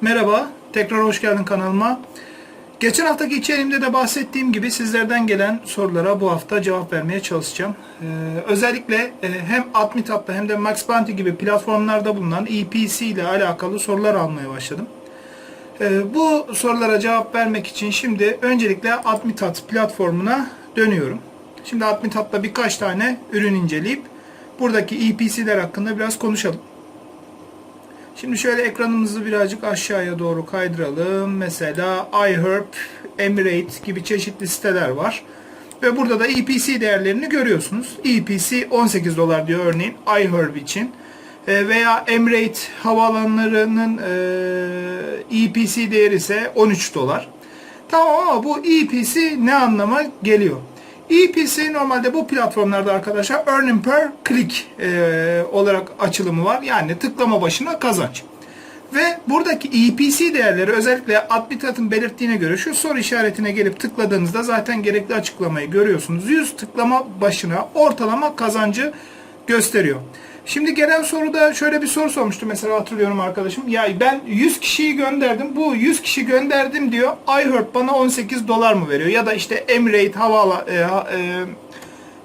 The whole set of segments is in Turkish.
Merhaba, tekrar hoş geldin kanalıma. Geçen haftaki içeriğimde de bahsettiğim gibi sizlerden gelen sorulara bu hafta cevap vermeye çalışacağım. Ee, özellikle e, hem Admitab'da hem de Max gibi platformlarda bulunan EPC ile alakalı sorular almaya başladım. Ee, bu sorulara cevap vermek için şimdi öncelikle Admitat platformuna dönüyorum. Şimdi Admitat'ta birkaç tane ürün inceleyip buradaki EPC'ler hakkında biraz konuşalım. Şimdi şöyle ekranımızı birazcık aşağıya doğru kaydıralım. Mesela iHerb, Emirate gibi çeşitli siteler var. Ve burada da EPC değerlerini görüyorsunuz. EPC 18 dolar diyor örneğin iHerb için. E, Veya Emirate havaalanlarının e, EPC değeri ise 13 dolar. Tamam ama bu EPC ne anlama geliyor? EPC normalde bu platformlarda arkadaşlar earning per click e, olarak açılımı var. Yani tıklama başına kazanç. Ve buradaki EPC değerleri özellikle Admitat'ın belirttiğine göre şu soru işaretine gelip tıkladığınızda zaten gerekli açıklamayı görüyorsunuz. 100 tıklama başına ortalama kazancı gösteriyor. Şimdi gelen soruda şöyle bir soru sormuştu mesela hatırlıyorum arkadaşım. Ya ben 100 kişiyi gönderdim. Bu 100 kişi gönderdim diyor. iHeart bana 18 dolar mı veriyor? Ya da işte Emirate Havala e, e,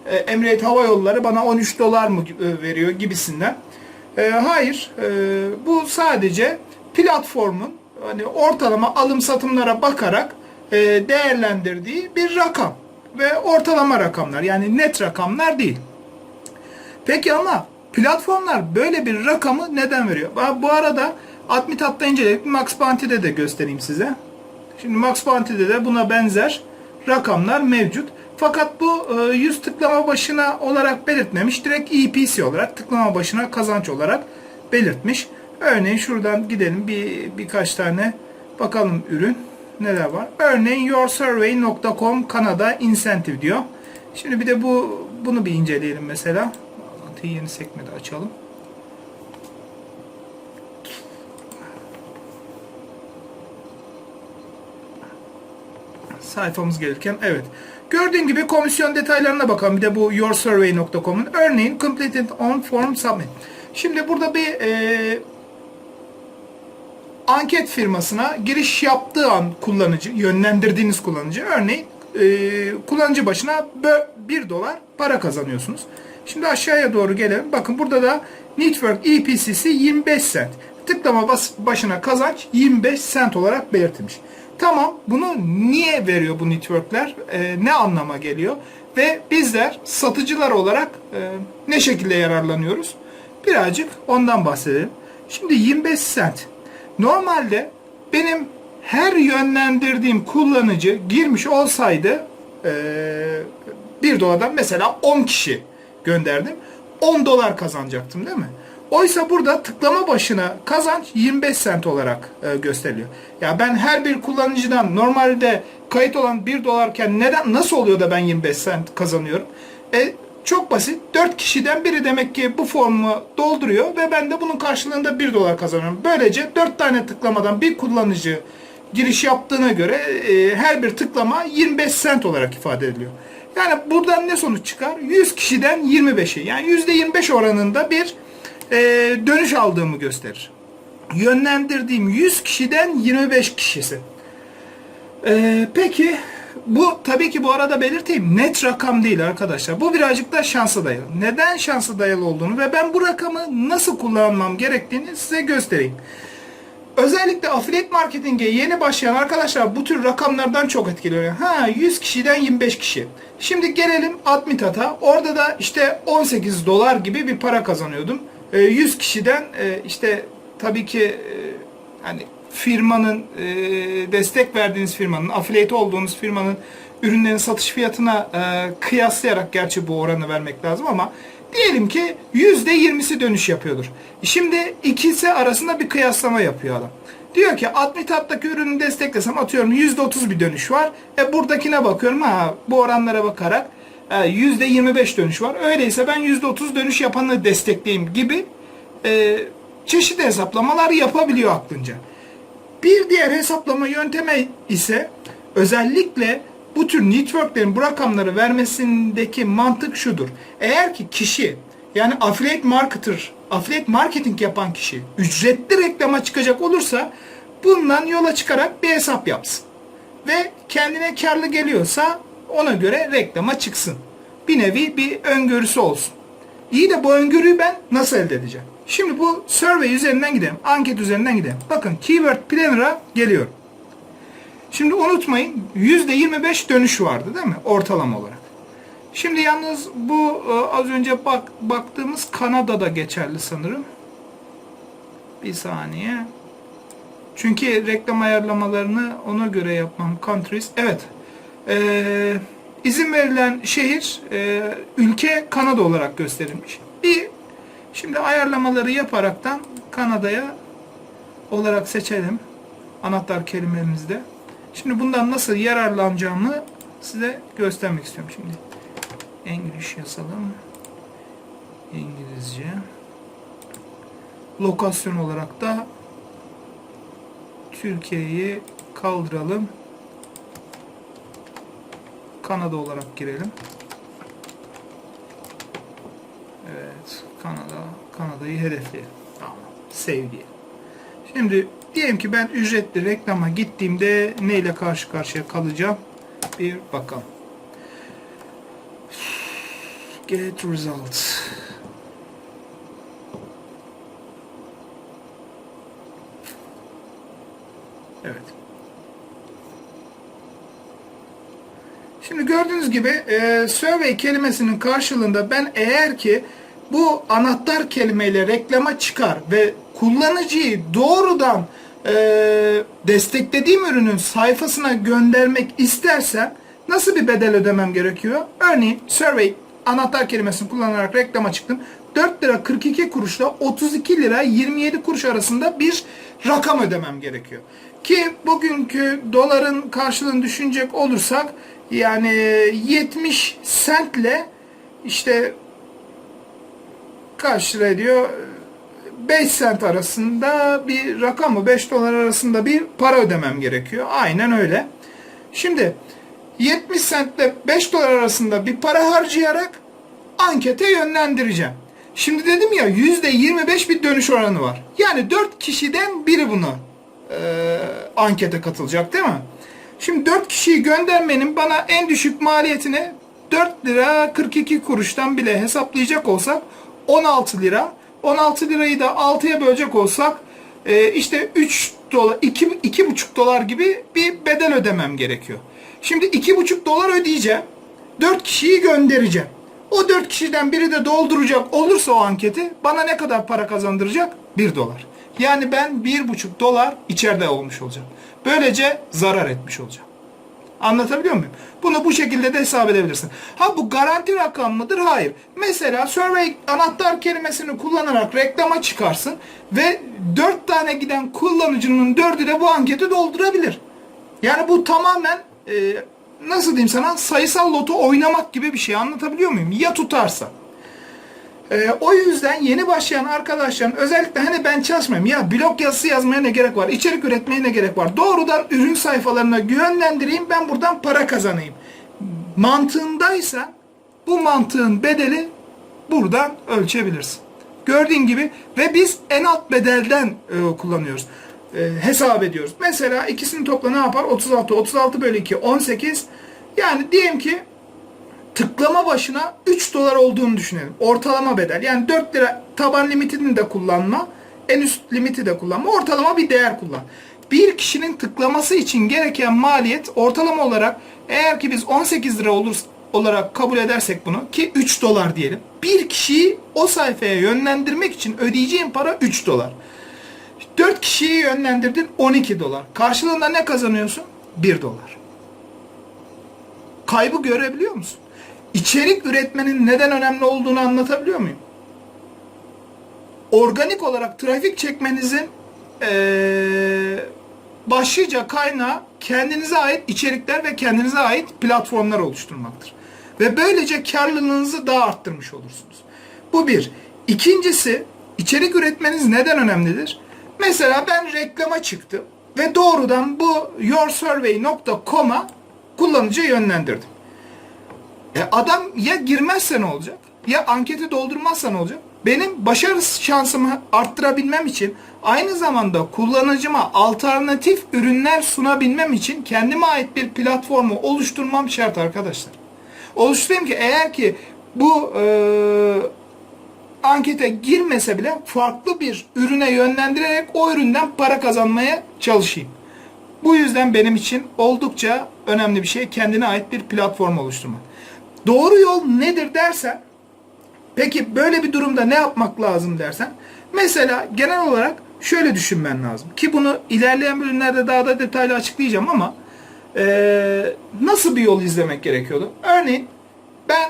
e, Emirate Hava Yolları bana 13 dolar mı e, veriyor gibisinden. E, hayır. E, bu sadece platformun hani ortalama alım satımlara bakarak e, değerlendirdiği bir rakam ve ortalama rakamlar yani net rakamlar değil. Peki ama platformlar böyle bir rakamı neden veriyor? Bu arada Admitat'ta inceledik. Max Bounty'de de göstereyim size. Şimdi Max Bounty'de de buna benzer rakamlar mevcut. Fakat bu e, 100 tıklama başına olarak belirtmemiş. Direkt EPC olarak tıklama başına kazanç olarak belirtmiş. Örneğin şuradan gidelim bir birkaç tane bakalım ürün neler var. Örneğin yoursurvey.com Kanada incentive diyor. Şimdi bir de bu bunu bir inceleyelim mesela. Bağlantıyı yeni sekmede açalım. sayfamız gelirken evet. Gördüğün gibi komisyon detaylarına bakalım. Bir de bu yoursurvey.com'un örneğin completed on form submit. Şimdi burada bir e, anket firmasına giriş yaptığı an kullanıcı, yönlendirdiğiniz kullanıcı örneğin e, kullanıcı başına 1 dolar para kazanıyorsunuz. Şimdi aşağıya doğru gelelim. Bakın burada da Network EPC'si 25 cent. Tıklama başına kazanç 25 cent olarak belirtilmiş. Tamam bunu niye veriyor bu networkler? E, ne anlama geliyor? Ve bizler satıcılar olarak e, ne şekilde yararlanıyoruz? Birazcık ondan bahsedelim. Şimdi 25 cent. Normalde benim her yönlendirdiğim kullanıcı girmiş olsaydı e, 1 dolardan mesela 10 kişi gönderdim. 10 dolar kazanacaktım değil mi? Oysa burada tıklama başına kazanç 25 sent olarak e, gösteriliyor. Ya ben her bir kullanıcıdan normalde kayıt olan 1 dolarken neden nasıl oluyor da ben 25 sent kazanıyorum? E, çok basit. 4 kişiden biri demek ki bu formu dolduruyor ve ben de bunun karşılığında 1 dolar kazanıyorum. Böylece 4 tane tıklamadan bir kullanıcı giriş yaptığına göre e, her bir tıklama 25 sent olarak ifade ediliyor. Yani buradan ne sonuç çıkar? 100 kişiden 25'i yani %25 oranında bir e, dönüş aldığımı gösterir. Yönlendirdiğim 100 kişiden 25 kişisi. E, peki bu tabii ki bu arada belirteyim net rakam değil arkadaşlar. Bu birazcık da şansa dayalı. Neden şansa dayalı olduğunu ve ben bu rakamı nasıl kullanmam gerektiğini size göstereyim. Özellikle affiliate marketing'e yeni başlayan arkadaşlar bu tür rakamlardan çok etkileniyor. Ha 100 kişiden 25 kişi. Şimdi gelelim Admitat'a. Orada da işte 18 dolar gibi bir para kazanıyordum. E, 100 kişiden e, işte tabii ki e, hani firmanın e, destek verdiğiniz firmanın, affiliate olduğunuz firmanın ürünlerin satış fiyatına kıyaslayarak gerçi bu oranı vermek lazım ama diyelim ki %20'si dönüş yapıyordur. Şimdi ikisi arasında bir kıyaslama yapıyor adam. Diyor ki Admitat'taki ürünü desteklesem atıyorum %30 bir dönüş var. E buradakine bakıyorum ha bu oranlara bakarak e, %25 dönüş var. Öyleyse ben %30 dönüş yapanı destekleyeyim gibi e, çeşitli hesaplamalar yapabiliyor aklınca. Bir diğer hesaplama yöntemi ise özellikle bu tür networklerin bu rakamları vermesindeki mantık şudur. Eğer ki kişi yani affiliate marketer, affiliate marketing yapan kişi ücretli reklama çıkacak olursa bundan yola çıkarak bir hesap yapsın. Ve kendine karlı geliyorsa ona göre reklama çıksın. Bir nevi bir öngörüsü olsun. İyi de bu öngörüyü ben nasıl elde edeceğim? Şimdi bu survey üzerinden gidelim. Anket üzerinden gidelim. Bakın Keyword Planner'a geliyorum. Şimdi unutmayın %25 dönüş vardı değil mi? Ortalama olarak. Şimdi yalnız bu e, az önce bak, baktığımız Kanada'da geçerli sanırım. Bir saniye. Çünkü reklam ayarlamalarını ona göre yapmam. Countries. Evet. Ee, izin verilen şehir, e, ülke Kanada olarak gösterilmiş. Bir şimdi ayarlamaları yaparaktan Kanada'ya olarak seçelim. Anahtar kelimemizde. Şimdi bundan nasıl yararlanacağımı size göstermek istiyorum şimdi. English yazalım. İngilizce. Lokasyon olarak da Türkiye'yi kaldıralım. Kanada olarak girelim. Evet, Kanada, Kanada'yı hedefleyelim. Tamam. Save. Şimdi diyelim ki ben ücretli reklama gittiğimde neyle karşı karşıya kalacağım? Bir bakalım. Get results. Evet. Şimdi gördüğünüz gibi e, survey kelimesinin karşılığında ben eğer ki bu anahtar kelimeyle reklama çıkar ve kullanıcıyı doğrudan e, desteklediğim ürünün sayfasına göndermek istersem nasıl bir bedel ödemem gerekiyor? Örneğin survey anahtar kelimesini kullanarak reklama çıktım. 4 lira 42 kuruşla 32 lira 27 kuruş arasında bir rakam ödemem gerekiyor. Ki bugünkü doların karşılığını düşünecek olursak yani 70 sentle işte kaç lira ediyor? 5 sent arasında bir rakam mı? 5 dolar arasında bir para ödemem gerekiyor. Aynen öyle. Şimdi 70 sentle 5 dolar arasında bir para harcayarak ankete yönlendireceğim. Şimdi dedim ya %25 bir dönüş oranı var. Yani 4 kişiden biri bunu e, ankete katılacak değil mi? Şimdi 4 kişiyi göndermenin bana en düşük maliyetini 4 lira 42 kuruştan bile hesaplayacak olsak 16 lira. 16 lirayı da 6'ya bölecek olsak e, işte 3 dolar 2 2,5 dolar gibi bir bedel ödemem gerekiyor. Şimdi 2,5 dolar ödeyeceğim. 4 kişiyi göndereceğim. O 4 kişiden biri de dolduracak olursa o anketi bana ne kadar para kazandıracak? 1 dolar. Yani ben 1,5 dolar içeride olmuş olacağım. Böylece zarar etmiş olacağım. Anlatabiliyor muyum? Bunu bu şekilde de hesap edebilirsin. Ha bu garanti rakam mıdır? Hayır. Mesela survey anahtar kelimesini kullanarak reklama çıkarsın ve 4 tane giden kullanıcının 4'ü de bu anketi doldurabilir. Yani bu tamamen e, nasıl diyeyim sana sayısal loto oynamak gibi bir şey anlatabiliyor muyum? Ya tutarsa. Ee, o yüzden yeni başlayan arkadaşların özellikle hani ben çalışmayayım ya blog yazısı yazmaya ne gerek var, içerik üretmeye ne gerek var. Doğrudan ürün sayfalarına yönlendireyim ben buradan para kazanayım. Mantığındaysa bu mantığın bedeli buradan ölçebilirsin. Gördüğün gibi ve biz en alt bedelden e, kullanıyoruz. E, hesap ediyoruz. Mesela ikisini topla ne yapar? 36. 36 bölü 2 18. Yani diyelim ki tıklama başına 3 dolar olduğunu düşünelim. Ortalama bedel. Yani 4 lira taban limitini de kullanma. En üst limiti de kullanma. Ortalama bir değer kullan. Bir kişinin tıklaması için gereken maliyet ortalama olarak eğer ki biz 18 lira olur olarak kabul edersek bunu ki 3 dolar diyelim. Bir kişiyi o sayfaya yönlendirmek için ödeyeceğin para 3 dolar. 4 kişiyi yönlendirdin 12 dolar. Karşılığında ne kazanıyorsun? 1 dolar. Kaybı görebiliyor musun? İçerik üretmenin neden önemli olduğunu anlatabiliyor muyum? Organik olarak trafik çekmenizin ee, başlıca kaynağı kendinize ait içerikler ve kendinize ait platformlar oluşturmaktır. Ve böylece karlılığınızı daha arttırmış olursunuz. Bu bir. İkincisi içerik üretmeniz neden önemlidir? Mesela ben reklama çıktım ve doğrudan bu yoursurvey.com'a kullanıcı yönlendirdim. E adam ya girmezse ne olacak? Ya anketi doldurmazsa ne olacak? benim başarı şansımı arttırabilmem için aynı zamanda kullanıcıma alternatif ürünler sunabilmem için kendime ait bir platformu oluşturmam şart arkadaşlar. Oluşturayım ki eğer ki bu e, ankete girmese bile farklı bir ürüne yönlendirerek o üründen para kazanmaya çalışayım. Bu yüzden benim için oldukça önemli bir şey kendine ait bir platform oluşturmak. Doğru yol nedir dersen Peki böyle bir durumda ne yapmak lazım dersen mesela genel olarak şöyle düşünmen lazım ki bunu ilerleyen bölümlerde daha da detaylı açıklayacağım ama eee, nasıl bir yol izlemek gerekiyordu? Örneğin ben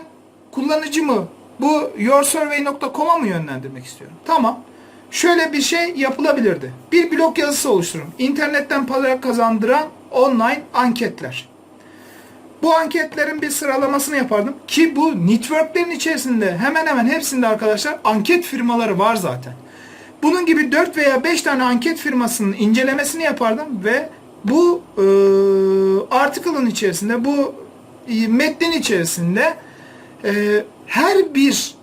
kullanıcımı bu yoursurvey.com'a mı yönlendirmek istiyorum? Tamam. Şöyle bir şey yapılabilirdi. Bir blog yazısı oluşturun. İnternetten para kazandıran online anketler. Bu anketlerin bir sıralamasını yapardım. Ki bu networklerin içerisinde hemen hemen hepsinde arkadaşlar anket firmaları var zaten. Bunun gibi 4 veya 5 tane anket firmasının incelemesini yapardım ve bu e, article'ın içerisinde bu e, metnin içerisinde e, her bir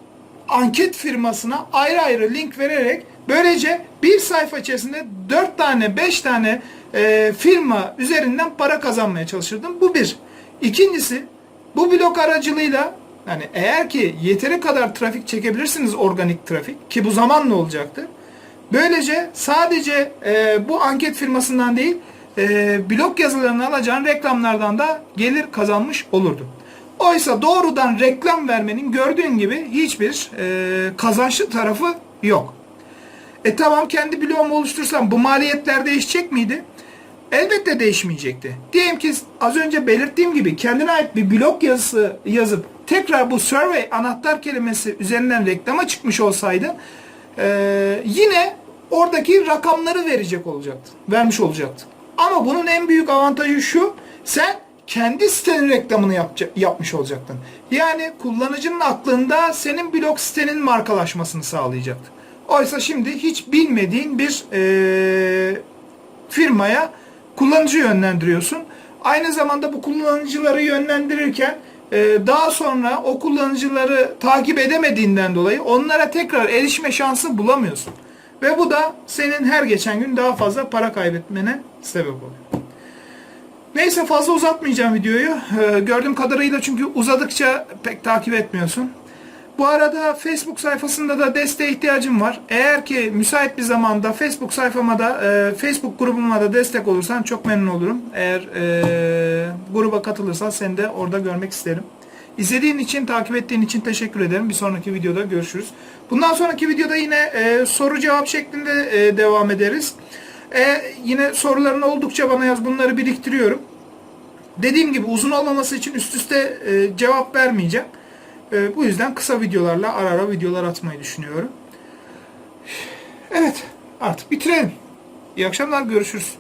anket firmasına ayrı ayrı link vererek böylece bir sayfa içerisinde 4 tane 5 tane e, firma üzerinden para kazanmaya çalışırdım. Bu bir. İkincisi bu blog aracılığıyla yani eğer ki yeteri kadar trafik çekebilirsiniz organik trafik ki bu zamanla olacaktır. Böylece sadece e, bu anket firmasından değil e, blog yazılarını alacağın reklamlardan da gelir kazanmış olurdun. Oysa doğrudan reklam vermenin gördüğün gibi hiçbir e, kazançlı tarafı yok. E tamam kendi blogumu oluştursam bu maliyetler değişecek miydi? Elbette değişmeyecekti. Diyelim ki az önce belirttiğim gibi kendine ait bir blog yazısı yazıp tekrar bu survey anahtar kelimesi üzerinden reklama çıkmış olsaydın e, yine oradaki rakamları verecek olacaktı. Vermiş olacaktı. Ama bunun en büyük avantajı şu. Sen kendi sitenin reklamını yapca- yapmış olacaktın. Yani kullanıcının aklında senin blog sitenin markalaşmasını sağlayacaktı. Oysa şimdi hiç bilmediğin bir e, firmaya kullanıcı yönlendiriyorsun. Aynı zamanda bu kullanıcıları yönlendirirken e, daha sonra o kullanıcıları takip edemediğinden dolayı onlara tekrar erişme şansı bulamıyorsun. Ve bu da senin her geçen gün daha fazla para kaybetmene sebep oluyor. Neyse fazla uzatmayacağım videoyu. Ee, gördüğüm kadarıyla çünkü uzadıkça pek takip etmiyorsun. Bu arada Facebook sayfasında da desteğe ihtiyacım var. Eğer ki müsait bir zamanda Facebook sayfama da e, Facebook grubuma da destek olursan çok memnun olurum. Eğer e, gruba katılırsan seni de orada görmek isterim. İzlediğin için, takip ettiğin için teşekkür ederim. Bir sonraki videoda görüşürüz. Bundan sonraki videoda yine e, soru cevap şeklinde e, devam ederiz. E, yine soruların oldukça bana yaz. Bunları biriktiriyorum. Dediğim gibi uzun olmaması için üst üste e, cevap vermeyeceğim. E, bu yüzden kısa videolarla ara ara videolar atmayı düşünüyorum. Evet artık bitirelim. İyi akşamlar görüşürüz.